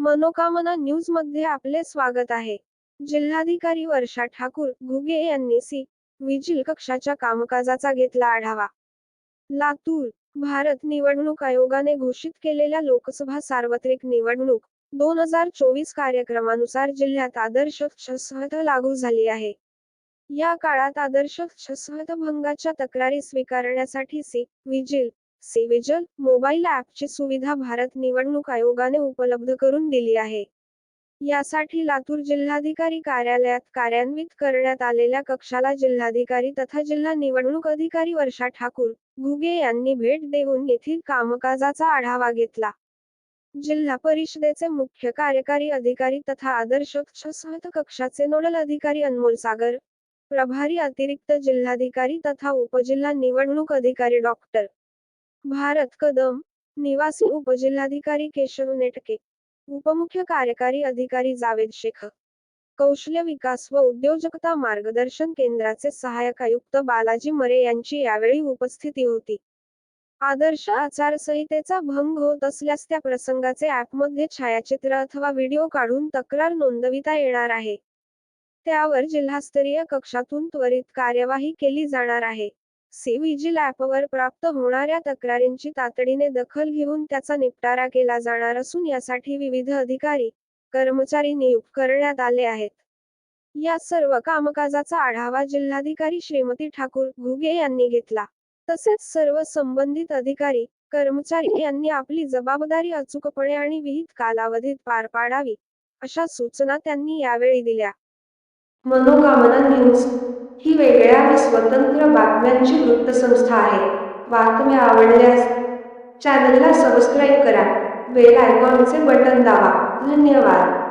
मनोकामना न्यूजमध्ये आपले स्वागत आहे. जिल्हाधिकारी वर्षा ठाकूर घुगे यांनी सी. विजिल कक्षाच्या कामकाजाचा घेतला आढावा. लातूर भारत निवडणूक आयोगाने घोषित केलेल्या लोकसभा सार्वत्रिक निवडणूक दोन हजार चोवीस कार्यक्रमानुसार जिल्ह्यात आदर्श संहिता लागू झाली आहे. या काळात आदर्श संहिता भंगाच्या तक्रारी स्वीकारण्यासाठी सी. विजिल सेवेजल मोबाईल ॲपची सुविधा भारत निवडणूक आयोगाने उपलब्ध करून दिली आहे. यासाठी लातूर जिल्हाधिकारी कार्यालयात कार्यान्वित करण्यात आलेल्या कक्षाला जिल्हाधिकारी तथा जिल्हा निवडणूक अधिकारी वर्षा ठाकूर घुगे यांनी भेट देऊन येथील कामकाजाचा आढावा घेतला. जिल्हा परिषदेचे मुख्य कार्यकारी अधिकारी तथा आदर्श कक्षाचे नोडल अधिकारी अनमोल सागर प्रभारी अतिरिक्त जिल्हाधिकारी तथा उपजिल्हा निवडणूक अधिकारी डॉक्टर भारत कदम निवासी उपजिल्हाधिकारी केशव नेटके उपमुख्य कार्यकारी अधिकारी जावेद शेख कौशल्य विकास व उद्योजकता मार्गदर्शन केंद्राचे सहाय्यक आयुक्त बालाजी मरे यांची यावेळी उपस्थिती होती. आदर्श आचारसंहितेचा भंग होत असल्यास त्या प्रसंगाचे ॲपमध्ये छायाचित्र अथवा व्हिडिओ काढून तक्रार नोंदविता येणार आहे. त्यावर जिल्हास्तरीय कक्षातून त्वरित कार्यवाही केली जाणार आहे. सी ॲपवर प्राप्त होणाऱ्या तक्रारींची तातडीने दखल घेऊन त्याचा निपटारा केला जाणार असून यासाठी विविध अधिकारी कर्मचारी नियुक्त करण्यात आले आहेत. या सर्व कामकाजाचा आढावा जिल्हाधिकारी श्रीमती ठाकूर घुगे यांनी घेतला. तसेच सर्व संबंधित अधिकारी कर्मचारी यांनी आपली जबाबदारी अचूकपणे आणि विहित कालावधीत पार पाडावी अशा सूचना त्यांनी यावेळी दिल्या. मनोकामना न्यूज. स्वतंत्र बातम्यांची वृत्तसंस्था आहे. बातम्या आवडल्यास चॅनलला सबस्क्राईब करा. बेल आयकॉनचे बटन दाबा. धन्यवाद.